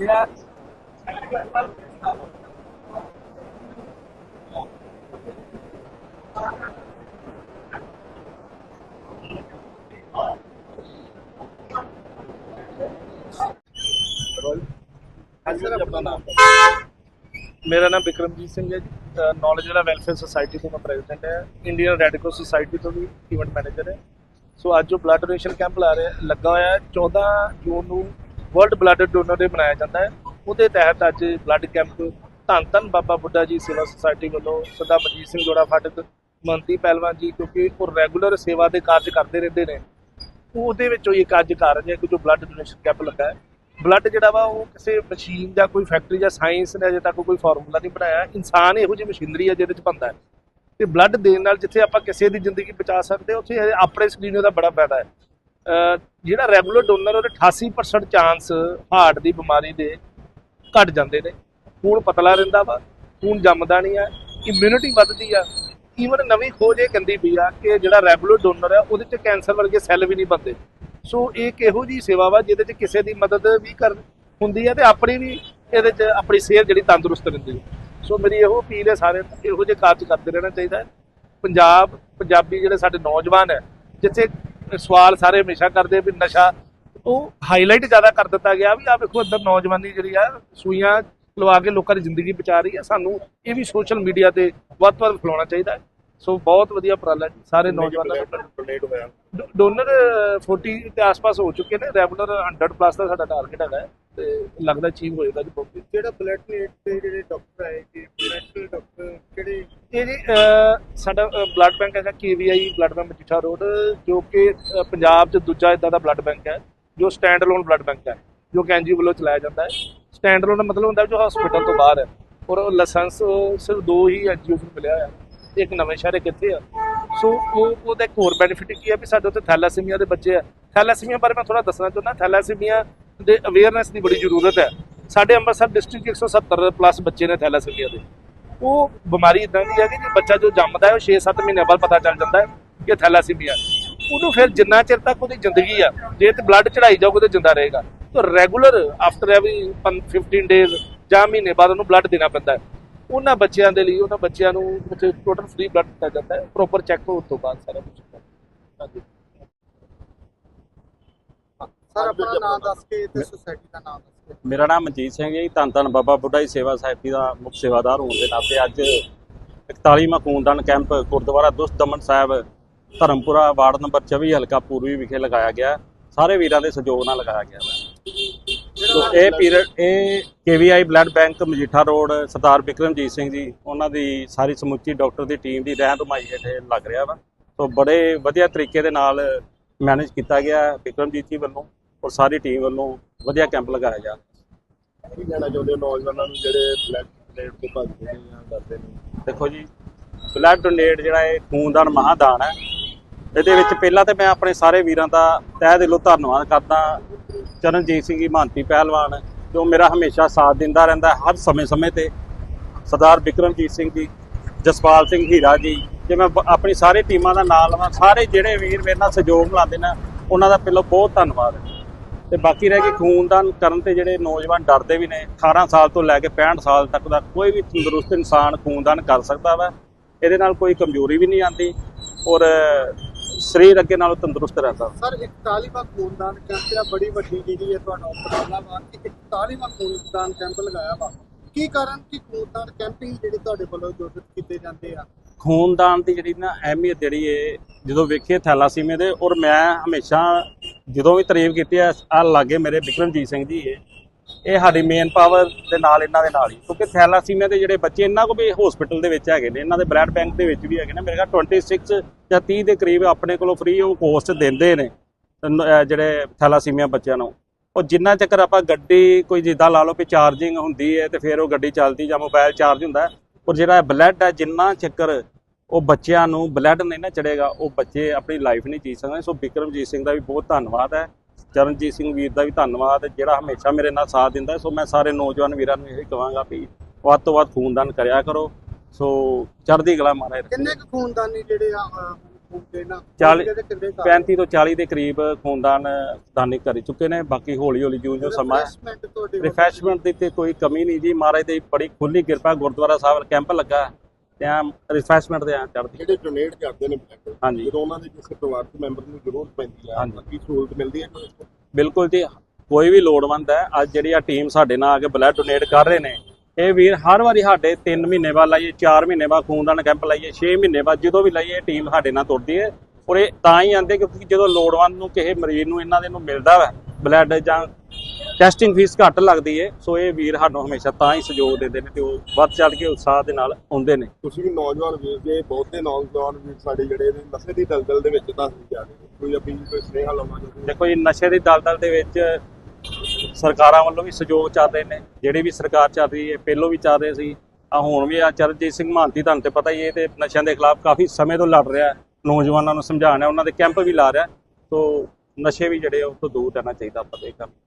ਹਾਂਜੀ ਸਰ ਆਪਣਾ ਨਾਮ ਮੇਰਾ ਨਾਮ ਵਿਕਰਮਜੀਤ ਸਿੰਘ ਹੈ ਜੀ। ਨੌਲੇਜ ਵਾਲਾ ਵੈਲਫੇਅਰ ਸੁਸਾਇਟੀ ਤੋਂ ਮੈਂ ਪ੍ਰੈਜ਼ੀਡੈਂਟ ਹੈ। ਇੰਡੀਅਨ ਰੈੱਡ ਕਰਾਸ ਸੁਸਾਇਟੀ ਤੋਂ ਵੀ ਇਵੈਂਟ ਮੈਨੇਜਰ ਹੈ। ਸੋ ਅੱਜ ਜੋ ਬਲੱਡ ਡੋਨੇਸ਼ਨ ਕੈਂਪ ਲਾ ਰਿਹਾ, ਲੱਗਾ ਹੋਇਆ ਹੈ 14 ਜੂਨ ਨੂੰ ਵਰਲਡ ਬਲੱਡ ਡੋਨਰ ਡੇ ਮਨਾਇਆ ਜਾਂਦਾ ਹੈ। ਉਹਦੇ ਤਹਿਤ ਅੱਜ ਬਲੱਡ ਕੈਂਪ ਧੰਨ ਧੰਨ ਬਾਬਾ ਬੁੱਢਾ ਜੀ ਸੇਵਾ ਸੁਸਾਇਟੀ ਵੱਲੋਂ ਸਰਦਾਰ ਮਨਜੀਤ ਸਿੰਘ ਜੋੜਾ ਫਾਟਕ ਮੰਤੀ ਪਹਿਲਵਾਨ ਜੀ, ਕਿਉਂਕਿ ਉਹ ਰੈਗੂਲਰ ਸੇਵਾ ਦੇ ਕਾਰਜ ਕਰਦੇ ਰਹਿੰਦੇ ਨੇ। ਉਹਦੇ ਵਿੱਚੋਂ ਹੀ ਇੱਕ ਅੱਜ ਕਾਰਜ ਹੈ ਕਿ ਜੋ ਬਲੱਡ ਡੋਨੇਸ਼ਨ ਕੈਂਪ ਲੱਗਾ ਹੈ। ਬਲੱਡ ਜਿਹੜਾ ਵਾ, ਉਹ ਕਿਸੇ ਮਸ਼ੀਨ ਜਾਂ ਕੋਈ ਫੈਕਟਰੀ ਜਾਂ ਸਾਇੰਸ ਨੇ ਅਜੇ ਤੱਕ ਕੋਈ ਫਾਰਮੂਲਾ ਨਹੀਂ ਬਣਾਇਆ। ਇਨਸਾਨ ਇਹੋ ਜਿਹੀ ਮਸ਼ੀਨਰੀ ਹੈ ਜਿਹਦੇ ਚ ਬੰਦਾ ਹੈ। ਤੇ ਬਲੱਡ ਦੇਣ ਨਾਲ ਜਿੱਥੇ ਆਪਾਂ ਕਿਸੇ ਦੀ ਜ਼ਿੰਦਗੀ ਬਚਾ ਸਕਦੇ ਉੱਥੇ ਆਪਣੇ ਸਰੀਰ ਦਾ ਬੜਾ ਫਾਇਦਾ ਹੈ। ਜਿਹੜਾ ਰੈਗੂਲਰ ਡੋਨਰ ਉਹਦੇ 88% ਚਾਂਸ ਹਾਰਟ ਦੀ ਬਿਮਾਰੀ ਦੇ ਘਟ ਜਾਂਦੇ ਨੇ। ਖੂਨ ਪਤਲਾ ਰਹਿੰਦਾ ਵਾ, ਖੂਨ ਜੰਮਦਾ ਨਹੀਂ ਆ ਇਮਿਊਨਿਟੀ ਵੱਧਦੀ ਆ। ਈਵਨ ਨਵੀਂ ਖੋਜ ਇਹ ਕਹਿੰਦੀ ਪਈ ਆ ਕਿ ਜਿਹੜਾ ਰੈਗੂਲਰ ਡੋਨਰ ਆ ਉਹਦੇ ਚ ਕੈਂਸਰ ਵਰਗੇ ਸੈੱਲ ਵੀ ਨਹੀਂ ਬਣਦੇ। ਸੋ ਇਹ ਇੱਕ ਇਹੋ ਜੀ ਸੇਵਾ ਵਾ, ਜਿਹਦੇ ਚ ਕਿਸੇ ਦੀ ਮਦਦ ਵੀ ਕਰ ਹੁੰਦੀ ਹੈ ਤੇ ਆਪਣੀ ਵੀ ਇਹਦੇ ਚ ਆਪਣੀ ਸਿਹਤ ਜਿਹੜੀ ਤੰਦਰੁਸਤ ਰਹਿੰਦੀ ਹੈ ਸੋ ਮੇਰੀ ਇਹੋ ਅਪੀਲ ਹੈ ਸਾਰਿਆਂ ਨੂੰ ਕਿ ਇਹੋ ਜਿਹੇ ਕਾਰਜ ਕਰਦੇ ਰਹਿਣਾ ਚਾਹੀਦਾ ਹੈ। ਪੰਜਾਬ, ਪੰਜਾਬੀ ਜਿਹੜੇ ਸਾਡੇ ਨੌਜਵਾਨ ਹੈ, ਜਿੱਥੇ ਸਵਾਲ ਸਾਰੇ ਹਮੇਸ਼ਾ ਕਰਦੇ ਵੀ ਨਸ਼ਾ ਉਹ ਹਾਈਲਾਈਟ ਜ਼ਿਆਦਾ ਕਰ ਦਿੱਤਾ ਗਿਆ ਵੀ ਆ ਵੇਖੋ ਇੱਧਰ ਨੌਜਵਾਨੀ ਜਿਹੜੀ ਆ, ਸੂਈਆਂ ਲਵਾ ਕੇ ਲੋਕਾਂ ਦੀ ਜ਼ਿੰਦਗੀ ਬਚਾ ਰਹੀ ਹੈ ਸਾਨੂੰ ਇਹ ਵੀ ਸੋਸ਼ਲ ਮੀਡੀਆ ਤੇ ਵੱਧ ਤੋਂ ਵੱਧ ਫੈਲਾਉਣਾ ਚਾਹੀਦਾ ਹੈ। ਸੋ ਬਹੁਤ ਵਧੀਆ ਉਪਰਾਲਾ ਜੀ ਸਾਰੇ ਨੌਜਵਾਨਾਂ ਨੂੰ ਡੋਨੇਟ ਹੋਇਆ? ਡੋਨਰ 40 ਦੇ ਆਸ-ਪਾਸ ਹੋ ਚੁੱਕੇ ਨੇ ਰੈਗੂਲਰ 100 ਪਲੱਸ ਦਾ ਸਾਡਾ ਟਾਰਗੇਟ ਹੈਗਾ ਹੈ ਤੇ ਲੱਗਦਾ ਅਚੀਵ ਹੋਏਗਾ ਜੀ ਬਹੁਤ। ਜਿਹੜਾ ਬਲੱਡ ਤੇ ਜਿਹੜੇ ਡਾਕਟਰ ਆਏ ਜੀ ਨੈਸ਼ਨਲ ਡਾਕਟਰ ਕਿਹੜੇ? ਇਹ ਜੀ ਸਾਡਾ ਬਲੱਡ ਬੈਂਕ ਹੈਗਾ KVI blood bank Majitha road ਜੋ ਕਿ ਪੰਜਾਬ 'ਚ ਦੂਜਾ ਇਦਾਂ ਦਾ ਬਲੱਡ ਬੈਂਕ ਹੈ ਜੋ ਸਟੈਂਡ ਅਲੋਨ ਬਲੱਡ ਬੈਂਕ ਹੈ ਜੋ ਕਿ ਐਨਜੀਓ ਵੱਲੋਂ ਚਲਾਇਆ ਜਾਂਦਾ ਹੈ। ਸਟੈਂਡ ਅਲੋਨ ਦਾ ਮਤਲਬ ਹੁੰਦਾ ਹੈ ਜੋ ਹਸਪੀਟਲ ਤੋਂ ਬਾਹਰ ਹੈ ਔਰ ਲਾਇਸੈਂਸ ਸਿਰਫ ਦੋ ਹੀ ਐਨਜੀਓ ਨੂੰ ਮਿਲਿਆ ਹੋਇਆ। ਇੱਕ ਨਵੇਂ ਸ਼ਹਿਰ ਇੱਕ ਆ। ਸੋ ਉਹ ਉਹਦਾ ਇੱਕ ਹੋਰ ਬੈਨੀਫਿਟ ਕੀ ਹੈ ਵੀ ਸਾਡੇ ਉੱਥੇ ਥੈਲਾਸੀਮੀਆ ਦੇ ਬੱਚੇ ਆ। ਥੈਲਾਸੀਮੀਆ ਬਾਰੇ ਮੈਂ ਥੋੜਾ ਦੱਸਣਾ ਚਾਹੁੰਦਾ। ਥੈਲਾਸੀਮੀਆ ਦੇ ਅਵੇਅਰਨੈਸ ਦੀ ਬੜੀ ਜ਼ਰੂਰਤ ਹੈ। ਸਾਡੇ ਅੰਮ੍ਰਿਤਸਰ ਡਿਸਟ੍ਰਿਕਟ 170 ਪਲੱਸ ਬੱਚੇ ਨੇ ਥੈਲਾਸੀਮੀਆ ਦੇ। ਉਹ ਬਿਮਾਰੀ ਇਦਾਂ ਦੀ ਹੈ ਕਿ ਜੇ ਬੱਚਾ ਜੋ ਜੰਮਦਾ ਹੈ, ਉਹ 6-7 ਮਹੀਨੇ ਬਾਅਦ ਪਤਾ ਚੱਲ ਜਾਂਦਾ ਹੈ ਕਿ ਥੈਲਾਸੀਮੀਆ ਉਹਨੂੰ ਫਿਰ ਜਿੰਨਾ ਚਿਰ ਤੱਕ ਉਹਦੀ ਜ਼ਿੰਦਗੀ ਆ, ਜੇ ਤੇ ਬਲੱਡ ਚੜਾਈ ਜਾਓਗੇ ਤੇ ਜਿੰਦਾ ਰਹੇਗਾ। ਤਾਂ ਰੈਗੂਲਰ ਆਫਟਰ ਐਵਰੀ 15 ਡੇਜ਼ ਜਾਂ ਮਹੀਨੇ ਬਾਅਦ ਉਹਨੂੰ ਬਲੱਡ ਦੇਣਾ ਪੈਂਦਾ ਹੈ। ਉਹਨਾਂ ਬੱਚਿਆਂ ਦੇ ਲਈ ਉਹਨਾਂ ਬੱਚਿਆਂ ਨੂੰ ਟੋਟਲ ਫ੍ਰੀ ਬਲੱਡ ਦਿੱਤਾ ਜਾਂਦਾ ਹੈ ਪ੍ਰੋਪਰ ਚੈੱਕ ਹੋਣ ਤੋਂ ਬਾਅਦ ਸਾਰਾ ਕੁਝ ਹਾਂਜੀ। ਸਰ ਆਪਣਾ ਨਾਮ ਦੱਸ ਕੇ ਤੇ ਸੁਸਾਇਟੀ ਦਾ ਨਾਮ ਦੱਸ ਕੇ। ਮੇਰਾ ਨਾਮ ਮਨਜੀਤ ਸਿੰਘ ਹੈ ਜੀ ਧੰਨ ਧੰਨ ਬਾਬਾ ਬੁੱਢਾ ਜੀ ਸੇਵਾ ਸੁਸਾਇਟੀ ਦਾ ਮੁੱਖ ਸੇਵਾਦਾਰ ਹੋਣ ਦੇ ਨਾਤੇ ਅੱਜ 41ਵਾਂ ਖੂਨਦਾਨ camp Gurdwara Dusht Daman Sahib Dharampura ward number 24 ਹਲਕਾ ਪੂਰਬੀ ਵਿਖੇ ਲਗਾਇਆ ਗਿਆ ਸਾਰੇ ਵੀਰਾਂ ਦੇ ਸਹਿਯੋਗ ਨਾਲ ਲਗਾਇਆ ਗਿਆ ਹੈ। ਇਹ ਪੀਰੀਅਡ ਇਹ KVI blood bank Majitha road Sardar Vikramjit Singh ji ਉਹਨਾਂ ਦੀ ਸਾਰੀ ਸਮੁੱਚੀ ਡਾਕਟਰ ਦੀ ਟੀਮ ਦੀ ਰਹਿਨੁਮਾਈ ਹੇਠ ਇਹ ਲੱਗ ਰਿਹਾ ਵਾ। ਸੋ ਬੜੇ ਵਧੀਆ ਤਰੀਕੇ ਦੇ ਨਾਲ ਮੈਨੇਜ ਕੀਤਾ ਗਿਆ ਹੈ ਵਿਕਰਮਜੀਤ ਜੀ ਵੱਲੋਂ ਔਰ ਸਾਰੀ ਟੀਮ ਵੱਲੋਂ ਵਧੀਆ ਕੈਂਪ ਲਗਾਇਆ ਗਿਆ ਕੀ ਕਹਿਣਾ ਚਾਹੁੰਦੇ ਹੋ ਨੌਜਵਾਨਾਂ ਨੂੰ ਜਿਹੜੇ ਬਲੱਡ ਡੋਨੇਟ ਤੋਂ ਭੱਜਦੇ ਨੇ ਜਾਂ ਕਰਦੇ ਨੇ? ਦੇਖੋ ਜੀ ਬਲੱਡ ਡੋਨੇਟ ਜਿਹੜਾ ਇਹ ਖੂਨਦਾਨ ਮਹਾਦਾਨ ਹੈ। ਇਹਦੇ ਵਿੱਚ ਪਹਿਲਾਂ ਤੇ ਮੈਂ ਆਪਣੇ ਸਾਰੇ ਵੀਰਾਂ ਦਾ ਤਹਿ ਦਿਲੋਂ ਧੰਨਵਾਦ ਕਰਦਾ ਚਰਨਜੀਤ ਸਿੰਘ ਜੀ, ਮਹੰਤੀ ਪਹਿਲਵਾਨ, ਜੋ ਮੇਰਾ ਹਮੇਸ਼ਾ ਸਾਥ ਦਿੰਦਾ ਰਹਿੰਦਾ ਹਰ ਸਮੇਂ-ਸਮੇਂ ਤੇ। ਸਰਦਾਰ ਵਿਕਰਮਜੀਤ ਸਿੰਘ ਜੀ, ਜਸਪਾਲ ਸਿੰਘ ਹੀਰਾ ਜੀ, ਜੇ ਮੈਂ ਆਪਣੀ ਸਾਰੇ ਟੀਮਾਂ ਦਾ ਨਾਮ ਲਵਾਂ, ਸਾਰੇ ਜਿਹੜੇ ਵੀਰ ਮੇਰੇ ਨਾਲ ਸਹਿਯੋਗ ਲਾਉਂਦੇ ਨੇ, ਉਹਨਾਂ ਦਾ ਪਹਿਲਾਂ ਬਹੁਤ ਧੰਨਵਾਦ। ਹੈ ਤੇ ਬਾਕੀ ਰਹਿ ਗਈ ਖੂਨਦਾਨ ਕਰਨ ਤੇ ਜਿਹੜੇ ਨੌਜਵਾਨ ਡਰਦੇ ਵੀ ਨੇ 18 ਸਾਲ ਤੋਂ ਲੈ ਕੇ 65 ਸਾਲ ਤੱਕ ਦਾ ਕੋਈ ਵੀ ਤੰਦਰੁਸਤ ਇਨਸਾਨ ਖੂਨਦਾਨ ਕਰ ਸਕਦਾ ਵਾ, ਇਹਦੇ ਨਾਲ ਕੋਈ ਕਮਜ਼ੋਰੀ ਵੀ ਨਹੀਂ ਆਉਂਦੀ। ਔਰ ਸਰੀਰ ਅੱਗੇ ਨਾਲੋਂ ਤੰਦਰੁਸਤ ਰਹਿੰਦਾ। ਸਰ 41ਵਾਂ ਖੂਨਦਾਨ ਕੈਂਪ ਜਿਹੜਾ ਬੜੀ ਵੱਡੀ ਜਿਹੜੀ ਹੈ ਤੁਹਾਡਾ ਉਪਰਾਲਾ ਵਾ। ਕਿ 41ਵਾਂ ਖੂਨਦਾਨ ਕੈਂਪ ਲਗਾਇਆ ਵਾ। ਕੀ ਕਾਰਨ ਕਿ ਖੂਨਦਾਨ ਕੈਂਪਿੰਗ ਜਿਹੜੇ ਤੁਹਾਡੇ ਵੱਲੋਂ ਆਯੋਜਿਤ ਕੀਤੇ ਜਾਂਦੇ ਆ? ਖੂਨਦਾਨ ਦੀ ਜਿਹੜੀ ਨਾ ਅਹਿਮੀਅਤ ਜਿਹੜੀ ਏ ਜਦੋਂ ਵੇਖੀਏ ਥੈਲਾਸੀਮੀਆ ਦੇ ਔਰ ਮੈਂ ਹਮੇਸ਼ਾ ਜਦੋਂ ਵੀ ਤਾਰੀਫ ਕੀਤੀ ਆ ਆ ਲਾਗੇ ਮੇਰੇ ਵਿਕਰਮਜੀਤ ਸਿੰਘ ਜੀ ਏ। ਇਹ ਸਾਡੀ ਮੇਨ ਪਾਵਰ ਦੇ ਨਾਲ ਇਹਨਾਂ ਦੇ ਨਾਲ ਹੀ। ਕਿਉਂਕਿ ਥੈਲਾਸੀਮੀਆ ਦੇ ਜਿਹੜੇ ਬੱਚੇ ਇਹਨਾਂ ਕੋ ਵੀ ਹਸਪੀਟਲ ਦੇ ਵਿੱਚ ਹੈਗੇ ਨੇ, ਇਹਨਾਂ ਦੇ ਬਲੱਡ ਬੈਂਕ ਦੇ ਵਿੱਚ ਵੀ ਹੈਗੇ ਨੇ। ਮੇਰੇ ਖਿਆਲ 26 ਜਾਂ 30 ਦੇ ਕਰੀਬ ਆਪਣੇ ਕੋਲੋਂ ਫ੍ਰੀ ਉਹ ਕੋਸਟ ਦਿੰਦੇ ਨੇ ਜਿਹੜੇ ਥੈਲਾਸੀਮੀਆ ਬੱਚਿਆਂ ਨੂੰ। ਉਹ ਜਿੰਨਾ ਚੱਕਰ ਆਪਾਂ ਗੱਡੀ ਕੋਈ ਜਿੱਦਾਂ ਲਾ ਲਓ ਵੀ ਚਾਰਜਿੰਗ ਹੁੰਦੀ ਹੈ ਤੇ ਫਿਰ ਉਹ ਗੱਡੀ ਚੱਲਦੀ ਜਾਂ ਮੋਬਾਈਲ ਚਾਰਜ ਹੁੰਦਾ ਔਰ ਜਿਹੜਾ ਬਲੱਡ ਹੈ, ਜਿੰਨਾ ਚੱਕਰ ਉਹ ਬੱਚਿਆਂ ਨੂੰ ਬਲੱਡ ਨਹੀਂ ਨਾ ਚੜੇਗਾ ਉਹ ਬੱਚੇ ਆਪਣੀ ਲਾਈਫ ਨਹੀਂ ਜੀ ਸਕਦੇ। ਸੋ ਬਿਕਰਮਜੀਤ ਸਿੰਘ ਦਾ ਵੀ ਬਹੁਤ ਧੰਨਵਾਦ ਹੈ। ਚਰਨਜੀਤ ਸਿੰਘ ਵੀਰ ਦਾ ਵੀ ਧੰਨਵਾਦ ਜਿਹੜਾ ਹਮੇਸ਼ਾ ਮੇਰੇ ਨਾਲ ਸਾਥ ਦਿੰਦਾ। ਸੋ ਮੈਂ ਸਾਰੇ ਨੌਜਵਾਨ ਵੀਰਾਂ ਨੂੰ ਇਹ ਕਹਾਂਗਾ ਵੀ ਵੱਧ ਤੋਂ ਵੱਧ ਖੂਨਦਾਨ ਕਰਿਆ ਕਰੋ। ਸੋ ਚੜ੍ਹਦੀ ਕਲਾ ਮਾਰੇ ਕਿੰਨੇ ਕੁ ਖੂਨਦਾਨੀ ਜਿਹੜੇ ਆ ਦੇਣਾ ਚਾਲੀ- ਕਿਹਦੇ ਕਿੰਨੇ ਘਰ? 35 ਤੋਂ 40 ਦੇ ਕਰੀਬ ਖੂਨਦਾਨ ਦਾਨੀ ਕਰ ਚੁੱਕੇ ਨੇ। ਬਾਕੀ ਹੌਲੀ ਹੌਲੀ ਜਿਉਂ ਜਿਉਂ ਸਮਾਂ ਰਿਫਰੈਸ਼ਮੈਂਟ ਦੀ ਤੇ ਕੋਈ ਕਮੀ ਨਹੀਂ ਜੀ। ਮਹਾਰਾਜ ਦੀ ਬੜੀ ਖੁੱਲੀ ਕਿਰਪਾ। ਗੁਰਦੁਆਰਾ ਸਾਹਿਬ ਕੈਂਪ ਲੱਗਾ। ਤੇ ਆ ਰਿਫਰੈਸ਼ਮੈਂਟ ਦੇ ਆ ਚੜ੍ਹਦੀ ਜਿਹੜੇ ਡੋਨੇਟ ਕਰਦੇ ਨੇ ਬਲੱਡ ਹਾਂਜੀ ਜਦੋਂ ਉਹਨਾਂ ਦੇ ਕਿਸੇ ਪਰਿਵਾਰਕ ਮੈਂਬਰ ਨੂੰ ਜ਼ਰੂਰਤ ਪੈਂਦੀ ਆ ਹਾਂਜੀ। ਕੀ ਸਹੂਲਤ ਮਿਲਦੀ ਹੈ ਕੋਈ? ਬਿਲਕੁਲ ਜੀ ਕੋਈ ਵੀ ਲੋੜਵੰਦ ਹੈ ਅੱਜ ਜਿਹੜੀ ਆ ਟੀਮ ਸਾਡੇ ਨਾਲ ਆ ਕੇ ਬਲੱਡ ਡੋਨੇਟ ਕਰ ਰਹੇ ਨੇ ਇਹ ਵੀਰ ਹਰ ਵਾਰੀ ਸਾਡੇ 3 ਮਹੀਨੇ ਬਾਅਦ ਲਾਈਏ 4 ਮਹੀਨੇ ਬਾਅਦ ਖੂਨਦਾਨ ਕੈਂਪ ਲਾਈਏ 6 ਮਹੀਨੇ ਬਾਅਦ ਜਦੋਂ ਵੀ ਲਾਈਏ ਟੀਮ ਸਾਡੇ ਨਾਲ ਤੁਰਦੀ ਹੈ ਔਰ ਇਹ ਤਾਂ ਹੀ ਆਉਂਦੇ ਕਿਉਂਕਿ ਜਦੋਂ ਲੋੜਵੰਦ ਨੂੰ ਕਿਸੇ ਮਰੀਜ਼ ਨੂੰ ਇਹਨਾਂ ਦੇ ਨੂੰ ਮਿਲਦਾ ਵਾ ਬਲੱਡ ਜਾਂ ਟੈਸਟਿੰਗ ਫੀਸ ਘੱਟ ਲੱਗਦੀ ਹੈ ਸੋ ਇਹ ਵੀਰ ਸਾਨੂੰ ਹਮੇਸ਼ਾ ਤਾਂ ਹੀ ਸਹਿਯੋਗ ਦਿੰਦੇ ਨੇ ਤੇ ਉਹ ਵੱਧ ਚੜ ਕੇ ਉਤਸ਼ਾਹ ਦੇ ਨਾਲ ਆਉਂਦੇ ਨੇ ਤੁਸੀਂ ਵੀ ਨੌਜਵਾਨ ਵੀਰ ਜੇ ਬਹੁਤੇ ਨੌਜਵਾਨ ਵੀਰ ਸਾਡੇ ਜਿਹੜੇ ਨੇ ਨਸ਼ੇ ਦੀ ਦਲਦਲ ਦੇ ਵਿੱਚ ਦੱਸਦੇ ਜਾ ਰਹੇ ਕੋਈ ਅਪੀਲ ਕੋਈ ਸੁਨੇਹਾ ਲਾਉਣਾ ਚਾਹੁੰਦੇ? ਦੇਖੋ ਜੀ ਨਸ਼ੇ ਦੀ ਦਲਦਲ ਦੇ ਵਿੱਚ ਸਰਕਾਰਾਂ ਵੱਲੋਂ ਵੀ ਸਹਿਯੋਗ ਚੱਲ ਰਹੇ ਨੇ ਜਿਹੜੀ ਵੀ ਸਰਕਾਰ ਚੱਲ ਰਹੀ ਹੈ ਪਹਿਲੋਂ ਵੀ ਚੱਲ ਰਹੇ ਸੀ ਆ ਹੁਣ ਵੀ ਆ ਚਰਨਜੀਤ ਸਿੰਘ ਮਹਾਂਤੀ ਤੁਹਾਨੂੰ ਤੇ ਪਤਾ ਹੀ ਹੈ ਤੇ ਨਸ਼ਿਆਂ ਦੇ ਖਿਲਾਫ ਕਾਫੀ ਸਮੇਂ ਤੋਂ ਲੜ ਰਿਹਾ। ਨੌਜਵਾਨਾਂ ਨੂੰ ਸਮਝਾਉਣਾ ਉਹਨਾਂ ਦੇ ਕੈਂਪ ਵੀ ਲਾ ਰਿਹਾ। ਸੋ ਨਸ਼ੇ ਵੀ ਜਿਹੜੇ ਉਹ ਤੋਂ ਦੂਰ ਰਹਿਣਾ ਚਾਹੀਦਾ ਆਪਾਂ ਦੇ ਕੰਮ